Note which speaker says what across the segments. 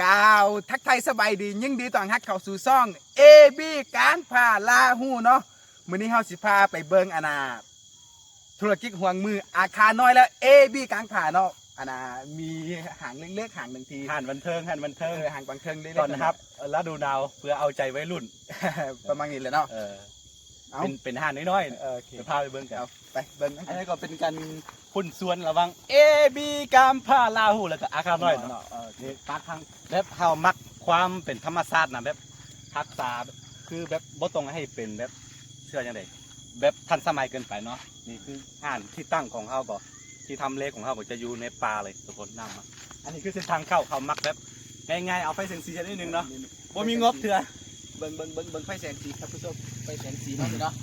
Speaker 1: กล่าวทักไทายสบายดี ยิ่งดีต่างฮักเข้าสู่ซ่อง AB การพาลาหูเนาะมื้อนี้เฮาสิพาไปเบิ่งอนาธุรกิจห่วงมืออาคารน้อยแล้ว AB กลางผาเนาะอนามีหางเล็กๆหางหนึ่งที
Speaker 2: หันบันเทิงหันบัน
Speaker 1: เอ
Speaker 2: เทิง
Speaker 1: อหางบางเทิงเล็กๆ
Speaker 2: ตอนนะครับฤดูหนาวเพื่อเอาใจไว้รุ่น
Speaker 1: ประมาณนี้แหละเนาะ
Speaker 2: เออ
Speaker 1: เอา
Speaker 2: เป็นเป็นหันน้อย
Speaker 1: เออโอเค
Speaker 2: ๆจะพาไปเบิ่งกัน
Speaker 1: เอาไปเบิ่ง
Speaker 2: อันนี้ก็เป็นการพุ่นส่วนระหวัง A B กามพาลาหูแล้วก็อาคาน้อยเนาะ
Speaker 1: เออ
Speaker 2: นี่ปากทางแบบเฮามักความเป็นธรรมชาตินะแบบทักษะคือแบบบ่ต้องให้เป็นแบบเชื่อจังไดแบบทันสมัยเกินไปเนาะนี่คืออ่านที่ตั้งของเฮาก็ที่ทำเลของเฮาก็จะอยู่ในป่าเลยทุกคนนำมาอันนี้คือเส้นทางเข้าเขามักแบบง่ายๆเอาไฟเซนซีนิดนึงเนาะบ่มีงบเถื่อ
Speaker 1: เบิ่งเบิ่งเบิ่งเบิ่งไฟแสงสีครับผู้ชมไฟแสงสีเนาะนี่เนาะ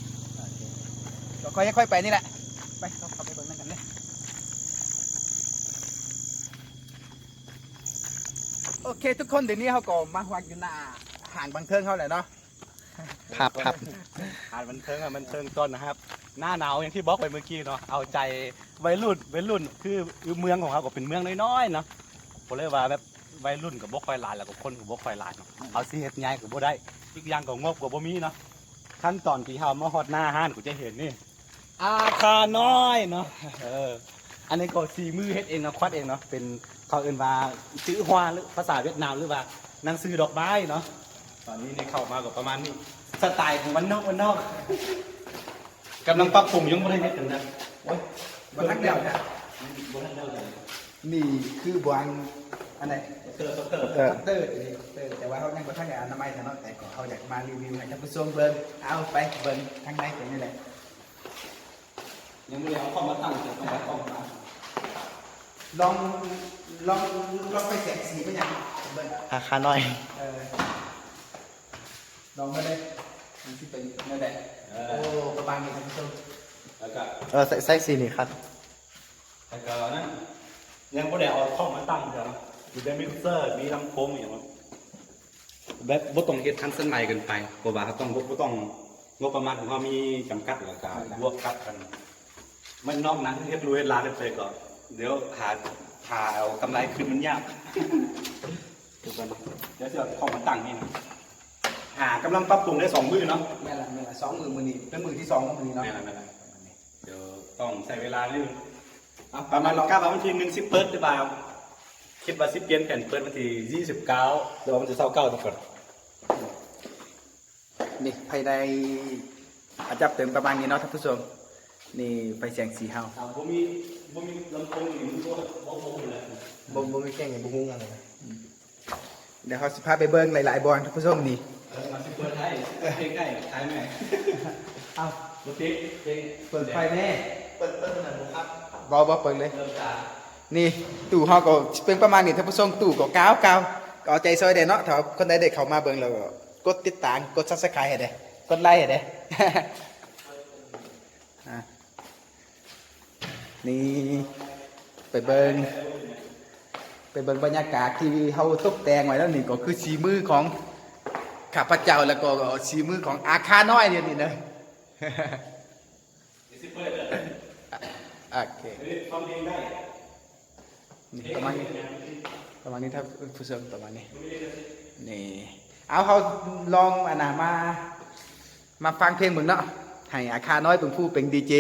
Speaker 1: ก็ค่อยๆค่อยๆไปนี่แหละ ไปเราเข้าไปเบิ่งนั่นกันเลยโอเค ทุกคนเดี๋ยวนี้เขาก็มาวัดอยู่หน้าห่างบางเทิงเขาแหละเนาะ
Speaker 3: พับพับ
Speaker 2: อ่านบันเทิงอะบันเทิงต้นนะครับ หน้าหนาวอย่างที่บอกไปเมื่อกี้เนาะเอาใจวัยรุ่นวัยรุ่นคือคือเมืองของเขาก็เป็นเมืองน้อยๆเนาะผมเลยว่าแบบวัยรุ่นกับบกไฟหลายแล้วก็คนกับบกไฟหลายเนาะเอาสิเฮ็ดง่ายกับบ่ได้ อีกอย่างก็งบกับบ่มีเนาะขั้นตอนที่เฮามาฮอดหน้าห้านกูจะเห็นนี่ อาคาน้อยเนาะเอออันนี้ก็สีมือเฮ็ดเองเนาะควัดเองเนาะเป็นเขาเอิ้นว่าซื้อฮวาหรือภาษาเวียดนามหรือว่าหนังสือดอกไม้เนาะตอนนี้นี่เข้ามาก็ประมาณนี้สไตล์ของวันนอกวันนอกกำลังปรับปรุงยังไม่ได้เฮ็ดกันนะโอ้ย
Speaker 1: บันทักเดียวจ้ะ
Speaker 2: บ่ทันได้เลย
Speaker 1: นี่คือบวาง อันไหน
Speaker 2: เตอร์เตอร์
Speaker 1: เออเตอร์นี่เตอร์แต่ว่าเขายังบ่ทันได้อนามัยแต่เนาะแต่ก็เขาอยากมารีวิวให้ท่านผู้ชมเบิ่งเอาไปเบิ่งทางในเป็นนี่แหละ
Speaker 2: ยังไม่ได้เอาเข้ามาตั้งแต่ต้องไว้กล้องมา
Speaker 1: ลองลองลองไปแสงสีเป็นยังเบิ่ง
Speaker 3: อาคาน้อย
Speaker 1: เออลองมาเลยมันที่เป็นนั่นแหละ
Speaker 2: เอ
Speaker 1: โอ้
Speaker 2: อ
Speaker 1: ประมาณนี้ท่านผู้ชม
Speaker 2: แล้วก็
Speaker 3: เออใส่ใส่สีนี่ครับ
Speaker 2: แล้วก็นั่นยังไม่ได้เอาเข้ามาตั้งเดี๋ยว อยู่ในมิกเซอร์ มีลำโพงอย่างว่าแบบบ่ต้องเฮ็ดทันสมัยเกินไปเพราะว่าเขาต้องบ่ต้องงบประมาณของเขามีจำกัดแล้วก็บวกกับกัน มันนอกนั้นเฮ็ดรู้เฮ็ดร้านไปก่อนเดี๋ยวหาหาเอากำไรคืนมันยากเดี๋ยวก่อนนะเดี๋ยวจะเข้ามาตั้งนี่นะหากำลังปรับปรุงได้สองมือเนาะ
Speaker 1: แม่ละแม่ละสองมือมือนี้เป็นมือที่สองของมือนี้เนาะ
Speaker 2: ไม่เป็นไรไม่เป็นไรเดี๋ยวต้องใช้เวลานิดนึง
Speaker 1: เอา
Speaker 2: ประมาณเก้าวันที่หนึ่งสิบเปิดหรือเปล่า คิดว่าสิบเปลี่ยนแผ่นเปิดวันที่ยี่สิบเก้าเดี๋ยวมันจะเศร้าเก้าทุกคน
Speaker 1: นี่ภายในอาจจะเติมประมาณนี้เนาะท่านผู้ชมนี่ไฟแสงสีเฮา
Speaker 2: ถามผมมีผมมีลำโพงอยู่มันก็บอกผมเลย
Speaker 3: บ่บ่มีแข่งกับบ่ฮู้กันเลย
Speaker 1: เดี๋ยวเขาสิพาไปเบิ่งหลายๆบอลท่านผู้ชมนี่
Speaker 2: เออมาสิเปิดให้เพลงได้ขายไหม
Speaker 1: เอา
Speaker 2: รถติ๊กเพลง
Speaker 1: เปิดไฟแน่
Speaker 3: เปิดเปิดขนาดบ่ครับ
Speaker 1: บอบ่เปิดเลย
Speaker 2: เริ่มจาก
Speaker 1: นี่ตู้เฮาก็เป็นประมาณนี้ท่านผู้ชมตู้ก็ก้าวก้าวก็เอาใจซอยเด้เนาะถ้าคนใดได้เข้ามาเบิ่งแล้วก็กดติดตามกด Subscribe ให้เด้กดไลค์ให้เด้อะนี่ไปเบิ่งไปเบิ่งบรรยากาศที่เฮาตกแต่งไว้แล้วนี่ก็คือสีมือของข้าพเจ้าแล้วก็สีมือของอาคาน้อยเดี๋ยนี้นะโอเค นี่ประมาณนี้ประมาณนี้ถ้าผู้ชมประมาณนี้นี่เอาเขาลองอันน่ะมา มาฟังเพลงมึงเนาะให้อาคาน้อยเป็นผู้เป็นดีเจ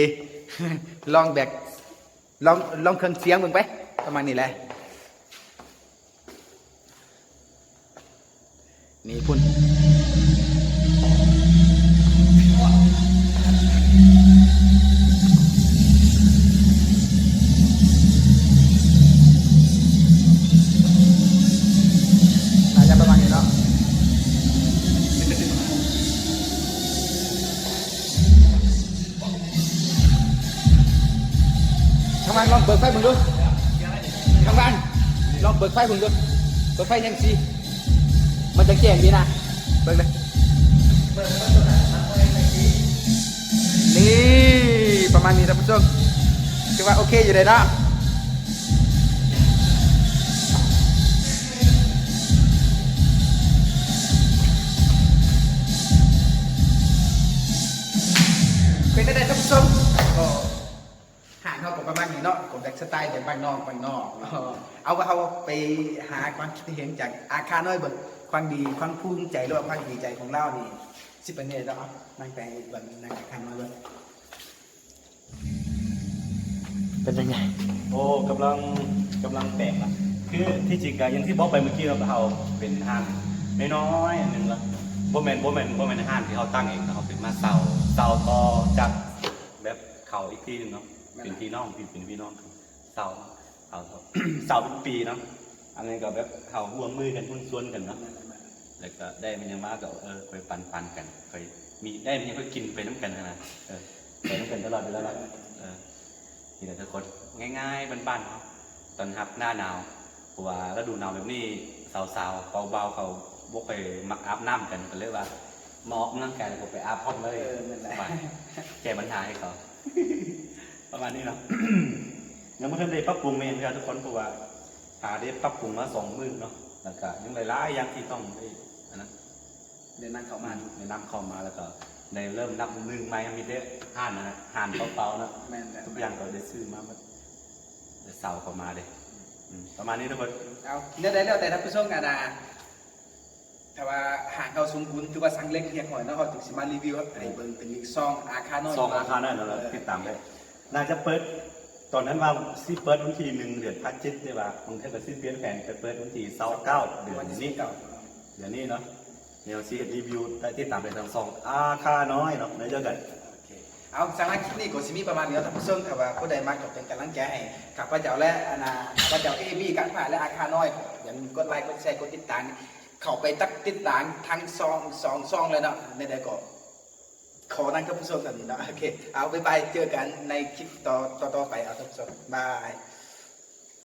Speaker 1: ลองแบกลองลองเครื่องเสียงมึงไป ประมาณนี้แหละนี่คุณ องเปิดไฟมึงดูข้างล่างลองเปิดไฟมึงดูเปิดไฟยังสีมันจะแจ้งดีนะเปิดเลยนี่ประมาณนี้ท่านผู้ชมคิดว่าโอเคอยู่เลยนะเป็นได้ท่านผู้ชม ประมาณนี้เนาะของแบบสไตล์แบบบ้านนอกบ้านนอก เออเอาว่าเอาไปหาความคิดเห็นจากอาคารน้อยเบิกความดีความภูมิใจหรือว่าความดีใจของเรานี่สิเป็นเนี่ยเนาะนั่งแต่งบนนั่งอาคารน้อยเบิก
Speaker 3: เป็นยังไง
Speaker 2: โอ้กำลังกำลังแปลกนะคือที่จริงอะอย่างที่บอกไปเมื่อกี้เราเราเป็นห้างน้อยๆอันหนึงละบ่แม่นบ่แม่นบ่แม่นห้างที่เขาตั้งเองนะเขาเป็นมาเสาเสาต่อจากแบบเขาอีกที่หนึงเนาะ เป็นพี่น้องพี่เป็นพี่น้องกันเสาเสาเสาเป็นปีเนาะอันนี้ก็แบบเขาห่วมมือกันหุ้นส่วนกันเนาะแล้วก็ได้มันยังมากก็เออไปปันปันๆกันไปมีได้มันยังก็กินไปน้ำกันนะเออไปน้ำกันตลอดเวลาละเออนี่แหละทุกคนง่ายๆบ้านๆเขาตอนฮับหน้าหนาวเพราะว่าฤดูหนาวแบบนี้สาวๆเบาๆเขาบกไปมักอาบน้ำกันก็เลยว่าหมอกนั่งกายแล้วก็ไปอาบพร้อมเลย
Speaker 1: เออนั่นแหละ
Speaker 2: สบายแก้ปัญหาให้เขา ประมาณนี้เนาะ ยังไม่ทันได้ปรับปรุงเมนครับทุกคนเพราะว่าหาได้ปรับปรุงมาสองมื้อเนาะแล้วก็ยังหลายๆอย่างที่ต้องได้อันนั้น
Speaker 1: เดินนั่งเข้ามา
Speaker 2: ในน้ำเข้ามาแล้วก็ในเริ่มนับหนึ่งไม้มีเด้ห่านนะฮะห่านเปล่าๆนะ
Speaker 1: แม่นแต่
Speaker 2: ทุกอย่างก็ได้ซื้อมาหมดเดี๋ยวเสาเข้ามาเด้อืมประมาณนี้ทุกคน
Speaker 1: เอาเดี๋ยวได้แล้วแต่ท่านผู้ชมกันนะแต่ว่าหากเราสมบูรณ์ถือว่าสั่งเล็กเพียงหน่อยเนาะเราถึงสิมารีวิวให้เบิ่งเป็นอีกซองอาคารน้อย
Speaker 2: ซองอาคารนั่นเราติดตามได้ น่าจะเปิด ตอนนั้นว่าซีเปิดวันที่หนึ่งเดือนพัดจิตใช่ป่ะผมแค่ไปซื้อเปลี่ยนแผนไปเปิดวันที่เสาเก้าเดือน
Speaker 1: วันที่
Speaker 2: นี้
Speaker 1: เก่า
Speaker 2: เดี๋ยวนี้เนาะเดี๋ยวซีรีวิวได้ติดตามได้ทางซองอาคารน้อยเนาะในเจอกัน
Speaker 1: โอเคเอาสำหรับคลิปนี้ก็สิมีประมาณนี้เนาะท่านผู้ชมแต่ว่าผู้ใดมาก็เป็นกำลังใจให้กับพระเจ้าและอาณาพระเจ้าเอบีกันผ่านและอาคารน้อยอย่าลืมกดไลค์กดแชร์กดติดตามเข้าไปตักติดตามทั้งซองสองซองเลยเนาะในใดก็ ขอนั่งกับผู้ชมกันนี้เนาะโอเค เอาไปไปเจอกันในคลิปต่อต่อต่อไปเอาท่านผู้ชมบาย